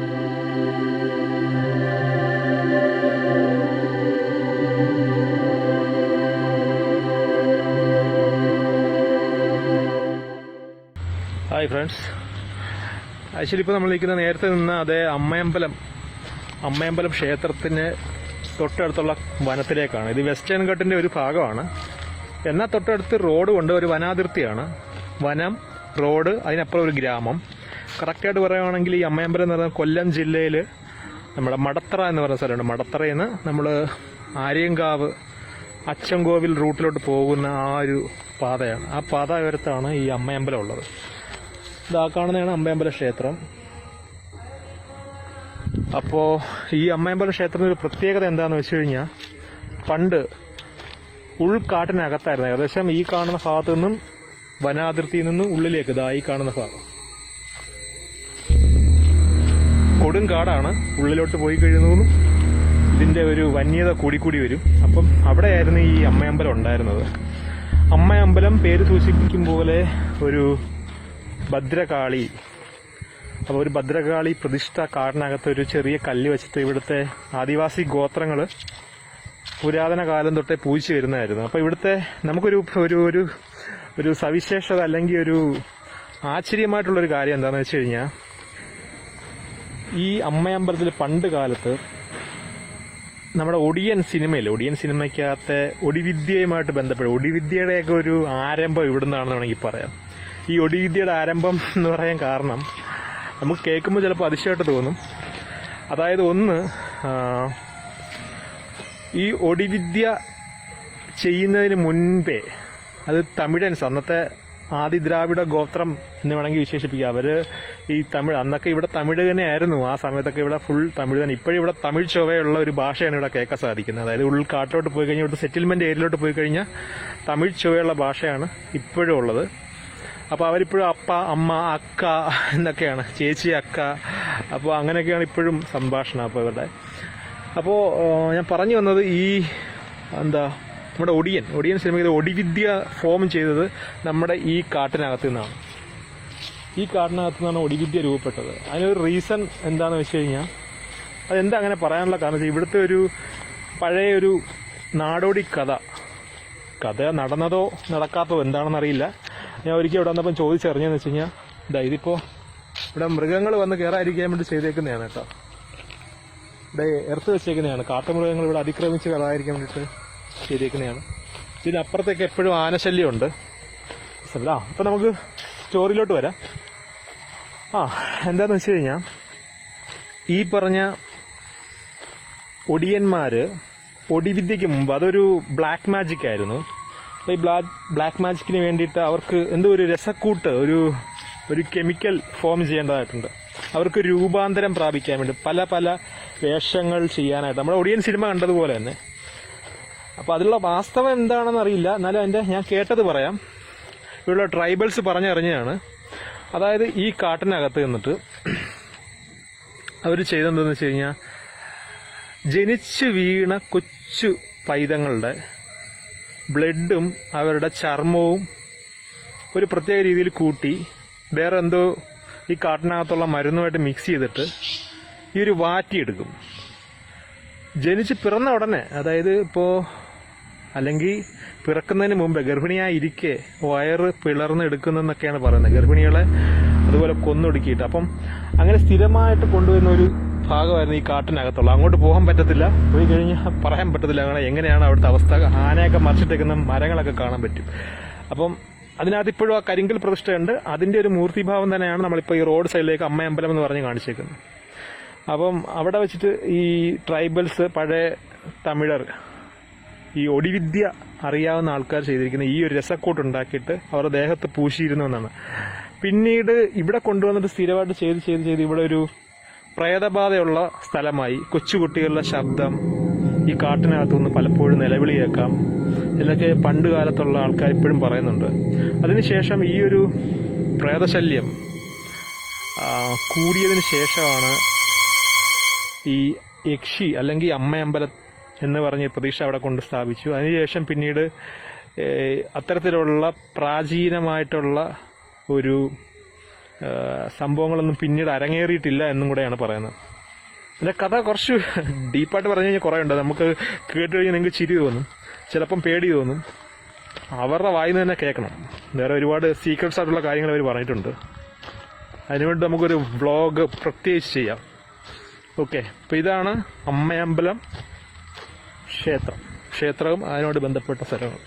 Hi friends actually ഇപ്പോൾ നമ്മൾ നിൽക്കുന്ന നേരത്തെ നിന്ന് അതേ അമ്മയമ്പലം അമ്മയമ്പലം ക്ഷേത്രത്തിന് തൊട്ടടുത്തുള്ള വനത്തിലേക്കാണ്. ഇത് വെസ്റ്റേൺ ഘട്ടിന്റെ ഒരു ഭാഗമാണ്. എന്നാൽ തൊട്ടടുത്ത് റോഡ് കൊണ്ട് ഒരു വനാതിർത്തിയാണ്. വനം റോഡ് അതിനപ്പുറം ഒരു ഗ്രാമം. കറക്റ്റായിട്ട് പറയുകയാണെങ്കിൽ ഈ അമ്മയമ്പലം എന്ന് പറയുന്നത് കൊല്ലം ജില്ലയിൽ നമ്മുടെ മടത്തറ എന്ന് പറയുന്ന സ്ഥലമുണ്ട്. മടത്തറയിൽ നിന്ന് നമ്മൾ ആര്യങ്കാവ് അച്ചൻകോവിൽ റൂട്ടിലോട്ട് പോകുന്ന ആ ഒരു പാതയാണ്. ആ പാതയോരത്താണ് ഈ അമ്മയമ്പലം ഉള്ളത്. ഇതാ കാണുന്നതാണ് അമ്മയമ്പല ക്ഷേത്രം. അപ്പോൾ ഈ അമ്മയമ്പല ക്ഷേത്രത്തിന്റെ ഒരു പ്രത്യേകത എന്താണെന്ന് വെച്ച് കഴിഞ്ഞാൽ പണ്ട് ഉൾക്കാട്ടിനകത്തായിരുന്നു. ഏകദേശം ഈ കാണുന്ന ഭാഗത്തു നിന്നും വനാതിർത്തിയിൽ നിന്നും ഉള്ളിലേക്ക് ഇതാ ഈ കാണുന്ന ഭാഗം. കൊടും കാടാണ് ഉള്ളിലോട്ട് പോയി കഴിയുന്നതും ഇതിന്റെ ഒരു വന്യത കൂടിക്കൂടി വരും. അപ്പം അവിടെയായിരുന്നു ഈ അമ്മയമ്പലം ഉണ്ടായിരുന്നത്. അമ്മയമ്പലം പേര് സൂചിപ്പിക്കും പോലെ ഒരു ഭദ്രകാളി. അപ്പോൾ ഒരു ഭദ്രകാളി പ്രതിഷ്ഠ കാടിനകത്ത് ഒരു ചെറിയ കല്ല് വെച്ചിട്ട് ഇവിടുത്തെ ആദിവാസി ഗോത്രങ്ങൾ പുരാതന കാലം തൊട്ടേ പൂജിച്ചു വരുന്നതായിരുന്നു. അപ്പോൾ ഇവിടുത്തെ നമുക്കൊരു ഒരു ഒരു ഒരു സവിശേഷത അല്ലെങ്കിൽ ഒരു ആശ്ചര്യമായിട്ടുള്ളൊരു കാര്യം എന്താണെന്ന് വെച്ച് കഴിഞ്ഞാൽ ഈ അമ്മയമ്പലത്തിൽ പണ്ട് കാലത്ത് നമ്മുടെ ഒടിയൻ സിനിമയിൽ ഒടിയൻ സിനിമയ്ക്കകത്തെ ഒടിവിദ്യയുമായിട്ട് ബന്ധപ്പെട്ട് ഒടിവിദ്യയുടെയൊക്കെ ഒരു ആരംഭം ഇവിടുന്നാണെന്ന് വേണമെങ്കിൽ പറയാം. ഈ ഒടിവിദ്യയുടെ ആരംഭം എന്ന് പറയാൻ കാരണം നമുക്ക് കേൾക്കുമ്പോൾ ചിലപ്പോൾ അതിശയമായിട്ട് തോന്നും. അതായത് ഒന്ന് ഈ ഒടിവിദ്യ ചെയ്യുന്നതിന് മുൻപേ അത് തമിഴൻസ് അന്നത്തെ ആദി ദ്രാവിഡ ഗോത്രം എന്ന് വേണമെങ്കിൽ വിശേഷിപ്പിക്കുക അവർ ഈ തമിഴ് അന്നൊക്കെ ഇവിടെ തമിഴ് തന്നെയായിരുന്നു. ആ സമയത്തൊക്കെ ഇവിടെ ഫുൾ തമിഴ് തന്നെ. ഇപ്പോഴും ഇവിടെ തമിഴ് ചൊവ്വയുള്ള ഒരു ഭാഷയാണ് ഇവിടെ കേൾക്കാൻ സാധിക്കുന്നത്. അതായത് ഉൾക്കാട്ടിലോട്ട് പോയി കഴിഞ്ഞാൽ ഇവിടെ സെറ്റിൽമെന്റ് ഏരിയയിലോട്ട് പോയി കഴിഞ്ഞാൽ തമിഴ് ചൊവ്വയുള്ള ഭാഷയാണ് ഇപ്പോഴും ഉള്ളത്. അപ്പോൾ അവരിപ്പോഴും അപ്പ അമ്മ അക്ക എന്നൊക്കെയാണ്. ചേച്ചി അക്ക. അപ്പോൾ അങ്ങനെയൊക്കെയാണ് ഇപ്പോഴും സംഭാഷണം അപ്പോൾ ഇവരുടെ. അപ്പോൾ ഞാൻ പറഞ്ഞു വന്നത് ഈ എന്താ നമ്മുടെ ഒടിയൻ. ഒടിയൻ സിനിമയിൽ ഒടിവിദ്യ ഫോം ചെയ്തത് നമ്മുടെ ഈ കാട്ടിനകത്ത് നിന്നാണ്. ഈ കാട്ടിനകത്ത് നിന്നാണ് ഒടിവിദ്യ രൂപപ്പെട്ടത്. അതിനൊരു റീസൺ എന്താണെന്ന് വെച്ച് കഴിഞ്ഞാൽ അതെന്താ അങ്ങനെ പറയാനുള്ള കാരണം ഇവിടുത്തെ ഒരു പഴയ ഒരു നാടോടി കഥ. കഥ നടന്നതോ നടക്കാത്തതോ എന്താണെന്ന് അറിയില്ല. ഞാൻ ഒരിക്കൽ ഇവിടെ വന്നപ്പം ചോദിച്ചറിഞ്ഞെന്ന് വെച്ച് കഴിഞ്ഞാൽ ഇതാ ഇതിപ്പോൾ ഇവിടെ മൃഗങ്ങൾ വന്ന് കയറാതിരിക്കാൻ വേണ്ടി ചെയ്തേക്കുന്നതാണ് കേട്ടോ. ഇവിടെ എർത്ത് വെച്ചേക്കുന്നതാണ്. കാട്ടുമൃഗങ്ങൾ ഇവിടെ അതിക്രമിച്ച് കയറാതിരിക്കാൻ വേണ്ടിയിട്ട് ചെയ്തേക്കുന്നതാണ്. ഇതിനപ്പുറത്തേക്ക് എപ്പോഴും ആനശല്യമുണ്ട്. അപ്പൊ നമുക്ക് സ്റ്റോറിയിലോട്ട് വരാം. ആ എന്താന്ന് വെച്ച് കഴിഞ്ഞാൽ ഈ പറഞ്ഞ ഒടിയന്മാർ ഒടിവിദ്യയ്ക്ക് മുമ്പ് അതൊരു ബ്ലാക്ക് മാജിക് ആയിരുന്നു. അപ്പോൾ ഈ ബ്ലാക്ക് ബ്ലാക്ക് മാജിക്കിന് വേണ്ടിയിട്ട് അവർക്ക് എന്തോ ഒരു രസക്കൂട്ട് ഒരു ഒരു കെമിക്കൽ ഫോം ചെയ്യേണ്ടതായിട്ടുണ്ട്. അവർക്ക് രൂപാന്തരം പ്രാപിക്കാൻ വേണ്ടി പല പല വേഷങ്ങൾ ചെയ്യാനായിട്ട്. നമ്മുടെ ഒടിയൻ സിനിമ കണ്ടതുപോലെ തന്നെ. അപ്പോൾ അതിലുള്ള വാസ്തവം എന്താണെന്ന് അറിയില്ല. എന്നാലും അതിന്റെ ഞാൻ കേട്ടത് പറയാം. ഇവിടെയുള്ള ട്രൈബൽസ് പറഞ്ഞറിഞ്ഞതാണ്. അതായത് ഈ കാട്ടിനകത്ത് നിന്നിട്ട് അവർ ചെയ്തെന്തെന്ന് വെച്ച് കഴിഞ്ഞാൽ ജനിച്ചു വീണ കൊച്ചു പൈതങ്ങളുടെ ബ്ലഡും അവരുടെ ചർമ്മവും ഒരു പ്രത്യേക രീതിയിൽ കൂട്ടി വേറെ എന്തോ ഈ കാട്ടിനകത്തുള്ള മരുന്നുമായിട്ട് മിക്സ് ചെയ്തിട്ട് ഈ ഒരു വാറ്റിയെടുക്കും. ജനിച്ച് പിറന്ന ഉടനെ അതായത് ഇപ്പോൾ അല്ലെങ്കിൽ പിറക്കുന്നതിന് മുമ്പ് ഗർഭിണിയായി ഇരിക്കെ വയറ് പിളർന്ന് എടുക്കുന്നെന്നൊക്കെയാണ് പറയുന്നത്. ഗർഭിണികളെ അതുപോലെ കൊന്നൊടുക്കിയിട്ട്. അപ്പം അങ്ങനെ സ്ഥിരമായിട്ട് കൊണ്ടുവരുന്ന ഒരു ഭാഗമായിരുന്നു ഈ കാട്ടിനകത്തുള്ള അങ്ങോട്ട് പോകാൻ പറ്റത്തില്ല. പോയി കഴിഞ്ഞാൽ പറയാൻ പറ്റത്തില്ല അങ്ങനെ എങ്ങനെയാണ് അവിടുത്തെ അവസ്ഥ. ആനയൊക്കെ മറിച്ചിട്ടേക്കുന്ന മരങ്ങളൊക്കെ കാണാൻ പറ്റും. അപ്പം അതിനകത്ത് ഇപ്പോഴും ആ കരിങ്കൽ പ്രതിഷ്ഠയുണ്ട്. അതിന്റെ ഒരു മൂർത്തിഭാവം തന്നെയാണ് നമ്മളിപ്പോൾ ഈ റോഡ് സൈഡിലേക്ക് അമ്മയമ്പലം എന്ന് പറഞ്ഞ് കാണിച്ചേക്കുന്നത്. അപ്പം അവിടെ വെച്ചിട്ട് ഈ ട്രൈബൽസ് പഴയ തമിഴർ ഈ ഒടിവിദ്യ അറിയാവുന്ന ആൾക്കാർ ചെയ്തിരിക്കുന്ന ഈ ഒരു രസക്കൂട്ട് ഉണ്ടാക്കിയിട്ട് അവരുടെ ദേഹത്ത് പൂശിയിരുന്നു എന്നാണ്. പിന്നീട് ഇവിടെ കൊണ്ടുവന്നിട്ട് സ്ഥിരമായിട്ട് ചെയ്ത് ചെയ്ത് ചെയ്ത് ഇവിടെ ഒരു പ്രേതബാധയുള്ള സ്ഥലമായി. കൊച്ചുകുട്ടികളുടെ ശബ്ദം ഈ കാട്ടിനകത്തുനിന്ന് പലപ്പോഴും നിലവിളി കേൾക്കാം എന്നൊക്കെ പണ്ട് കാലത്തുള്ള ആൾക്കാർ ഇപ്പോഴും പറയുന്നുണ്ട്. അതിനുശേഷം ഈ ഒരു പ്രേതശല്യം കൂടിയതിന് ശേഷമാണ് ഈ യക്ഷി അല്ലെങ്കിൽ അമ്മയമ്പലം എന്ന് പറഞ്ഞ് പ്രതീക്ഷ അവിടെ കൊണ്ട് സ്ഥാപിച്ചു. അതിനുശേഷം പിന്നീട് അത്തരത്തിലുള്ള പ്രാചീനമായിട്ടുള്ള ഒരു സംഭവങ്ങളൊന്നും പിന്നീട് അരങ്ങേറിയിട്ടില്ല എന്നും കൂടെയാണ് പറയുന്നത്. പിന്നെ കഥ കുറച്ച് ഡീപ്പായിട്ട് പറഞ്ഞു കഴിഞ്ഞാൽ കുറേ ഉണ്ട്. നമുക്ക് കേട്ട് കഴിഞ്ഞാൽ നിങ്ങൾക്ക് ചിരി തോന്നും. ചിലപ്പം പേടി തോന്നും. അവരുടെ വായിന്ന് തന്നെ കേൾക്കണം. വേറെ ഒരുപാട് സീക്രട്സ് ആയിട്ടുള്ള കാര്യങ്ങൾ അവർ പറഞ്ഞിട്ടുണ്ട്. അതിനുവേണ്ടി നമുക്കൊരു വ്ളോഗ് പ്രത്യേകിച്ച് ചെയ്യാം. ഓക്കെ അപ്പോൾ ഇതാണ് അമ്മയമ്പലം. ക്ഷേത്രം. ക്ഷേത്രവും അതിനോട് ബന്ധപ്പെട്ട സ്ഥലങ്ങൾ